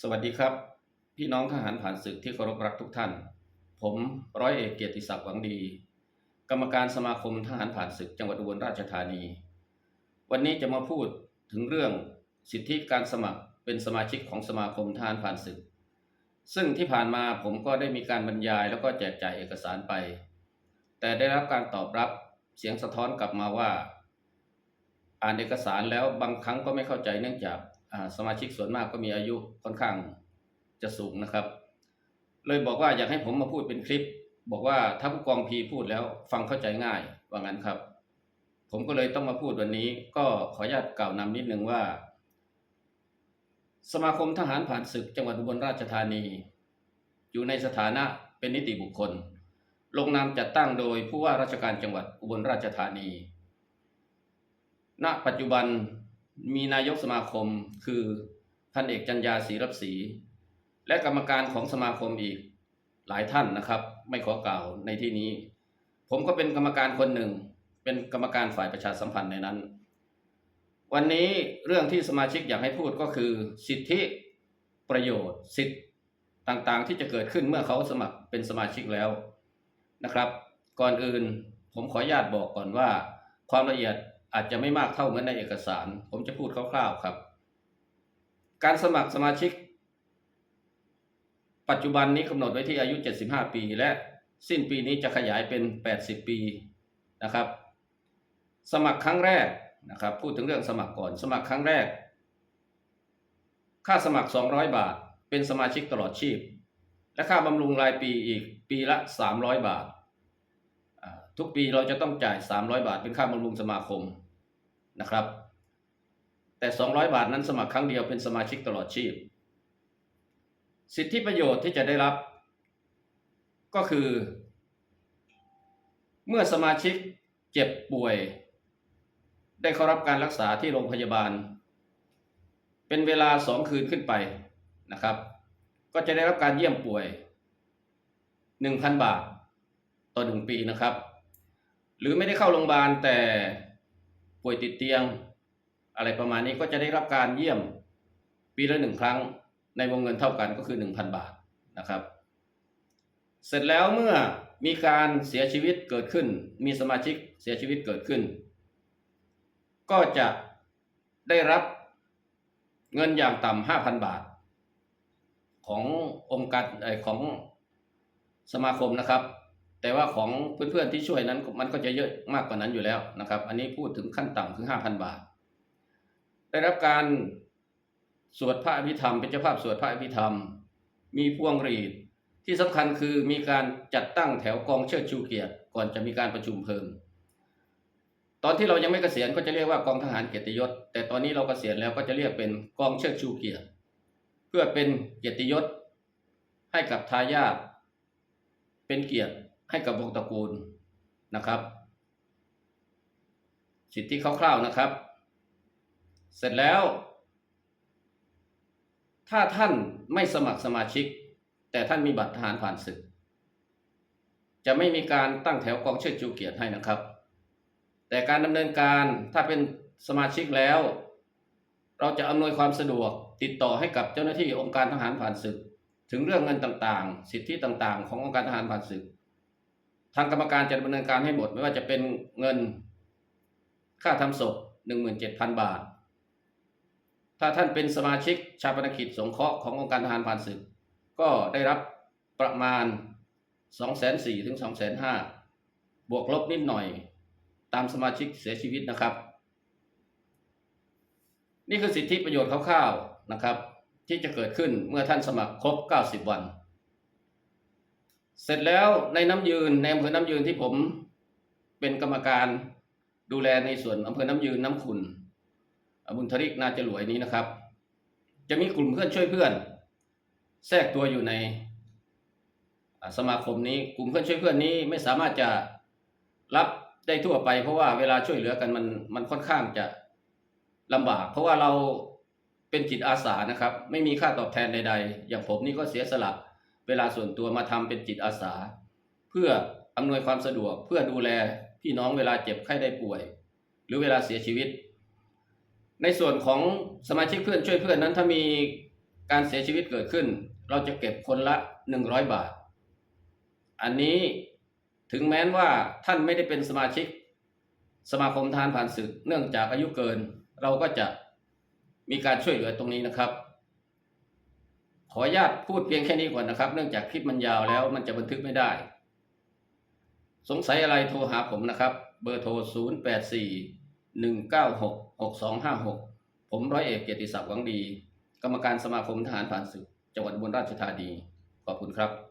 สวัสดีครับ พี่น้องทหารผ่านศึกที่เคารพรักทุกท่าน ผมร้อยเอกเกียรติศักดิ์หวังดี กรรมการสมาคมทหารผ่านศึกจังหวัดอุบลราชธานี วันนี้จะมาพูดถึงเรื่องสิทธิการสมัครเป็นสมาชิกของสมาคมทหารผ่านศึก ซึ่งที่ผ่านมาผมก็ได้มีการบรรยายแล้วก็แจกจ่ายเอกสารไป แต่ได้รับการตอบรับเสียงสะท้อนกลับมาว่า อ่านเอกสารแล้วบางครั้งก็ไม่เข้าใจเนื่องจาก สมาชิกส่วนมากก็มีอายุค่อนข้างจะสูงนะครับ เลยบอกว่าอยากให้ผมมาพูดเป็นคลิป บอกว่าถ้าผู้กองพีพูดแล้วฟังเข้าใจง่ายว่างั้นครับ ผมก็เลยต้องมาพูดวันนี้ก็ขออนุญาตกล่าวนำนิดนึงว่า สมาคมทหารผ่านศึกจังหวัดอุบลราชธานี อยู่ในสถานะเป็นนิติบุคคล ลงนามจัดตั้งโดยผู้ว่าราชการจังหวัดอุบลราชธานี ณ ปัจจุบัน มีนายกสมาคมคือพันเอกจันยาศรีรับศรีและกรรมการของสมาคมอีกหลายท่านนะครับ ไม่ขอกล่าวในที่นี้ ผมก็เป็นกรรมการคนหนึ่ง เป็นกรรมการฝ่ายประชาสัมพันธ์ในนั้น วันนี้เรื่องที่สมาชิกอยากให้พูดก็คือ สิทธิประโยชน์ สิทธิต่างๆ ที่จะเกิดขึ้นเมื่อเขาสมัครเป็นสมาชิกแล้วนะครับ ก่อนอื่นผมขออนุญาตบอกก่อนว่า ความละเอียด อาจจะไม่มากเท่าเหมือนในเอกสาร ผมจะพูดคร่าวๆครับ การสมัครสมาชิก ปัจจุบันนี้กำหนดไว้ที่อายุ 75 ปี และสิ้นปีนี้จะขยายเป็น 80 ปีนะครับ สมัครครั้งแรกนะครับ พูดถึงเรื่องสมัครก่อน สมัครครั้งแรก ค่าสมัคร 200 บาท เป็นสมาชิกตลอดชีพ และค่าบำรุงรายปีอีกปีละ 300 บาทอ่าทุกปีเราจะต้องจ่าย 300 บาท เป็นค่าบำรุงสมาคม นะครับ แต่ 200 บาทนั้นสมัครครั้งเดียวเป็นสมาชิกตลอดชีพ สิทธิประโยชน์ที่จะได้รับ ก็คือ เมื่อสมาชิกเจ็บป่วย ได้เข้ารับการรักษาที่โรงพยาบาล เป็นเวลาสองคืนขึ้นไปนะครับ ก็จะได้รับการเยี่ยมป่วย 1,000 บาท ต่อหนึ่งปีนะครับ หรือไม่ได้เข้าโรงพยาบาลแต่ ป่วยติดเตียง อะไรประมาณนี้ก็จะได้รับการเยี่ยมปีละหนึ่งครั้งในวงเงินเท่ากันก็คือ 1,000 บาทนะครับ เสร็จแล้วเมื่อมีการเสียชีวิตเกิดขึ้น มีสมาชิกเสียชีวิตเกิดขึ้น ก็จะได้รับเงินอย่างต่ำ5,000บาท ขององค์การของสมาคมนะครับ แต่ว่าของเพื่อนๆที่ช่วยนั้นมันก็จะเยอะมากกว่านั้นอยู่แล้วนะครับ อันนี้พูดถึงขั้นต่ำคือ 5,000 บาท ได้รับการสวดพระอภิธรรม เป็นเจ้าภาพสวดพระอภิธรรม มีพวงหรีดที่สำคัญคือมีการจัดตั้งแถวกองเชิดชูเกียรติ ก่อนจะมีการประชุมเพลิงตอนที่เรายังไม่เกษียณก็จะเรียกว่ากองทหารเกียรติยศ แต่ตอนนี้เราเกษียณแล้วก็จะเรียกเป็นกองเชิดชูเกียรติ เพื่อเป็นเกียรติยศให้กับทายาทเป็นเกียรติ ให้กับวงตระกูลนะครับ สิทธิคร่าวๆนะครับ เสร็จแล้ว ถ้าท่านไม่สมัครสมาชิก แต่ท่านมีบัตรทหารผ่านศึก จะไม่มีการตั้งแถวกองเชิดชูเกียรติให้นะครับ แต่การดำเนินการถ้าเป็นสมาชิกแล้ว เราจะอำนวยความสะดวกติดต่อให้กับเจ้าหน้าที่องค์การทหารผ่านศึก ถึงเรื่องเงินต่างๆ สิทธิต่างๆ ขององค์การทหารผ่านศึก ทางกรรมการจะดำเนินการให้หมด ไม่ว่าจะเป็นเงิน ค่าทำศพ17,000บาท ถ้าท่านเป็นสมาชิกชาปนกิจสงเคราะห์ขององค์การทหารผ่านศึก ก็ได้รับประมาณ2,400ถึง2,500บวกลบนิดหน่อย ตามสมาชิกเสียชีวิตนะครับ นี่คือสิทธิประโยชน์คร่าวๆนะครับ ที่จะเกิดขึ้นเมื่อท่านสมัครครบ 90 วัน เสร็จแล้วในน้ำยืนในอำเภอน้ำยืนที่ผมเป็นกรรมการดูแลในส่วนอำเภอน้ำยืนน้ำขุนบุญทริกนาจรวยนี้นะครับ จะมีกลุ่มเพื่อนช่วยเพื่อน แทรกตัวอยู่ในสมาคมนี้กลุ่มเพื่อนช่วยเพื่อนนี้ไม่สามารถจะรับได้ทั่วไป เพราะว่าเวลาช่วยเหลือกันมันมันค่อนข้างจะลำบาก เพราะว่าเราเป็นจิตอาสานะครับ ไม่มีค่าตอบแทนใดๆ อย่างผมนี่ก็เสียสละ เวลาส่วนตัวมาทำเป็นจิตอาสา เพื่ออำนวยความสะดวกเพื่อดูแลพี่น้องเวลาเจ็บไข้ได้ป่วย หรือเวลาเสียชีวิต ในส่วนของสมาชิกเพื่อนช่วยเพื่อนนั้นถ้ามีการเสียชีวิตเกิดขึ้น เราจะเก็บคนละ 100 บาท อันนี้ถึงแม้นว่าท่านไม่ได้เป็นสมาชิก สมาคมทารผ่านศึกเนื่องจากอายุเกิน เราก็จะมีการช่วยเหลือตรงนี้นะครับ ขออนุญาตพูดเพียงแค่นี้ก่อนนะครับ เนื่องจากคลิปมันยาวแล้วมันจะบันทึกไม่ได้ สงสัยอะไรโทรหาผมนะครับ เบอร์โทร 0 8 4 1 9 6 6 2 5 6 ผมร้อยเอกเกียรติศักดิ์หวังดี กรรมการสมาคมทหารผ่านศึกจังหวัดอุบลราชธานี ขอบคุณครับ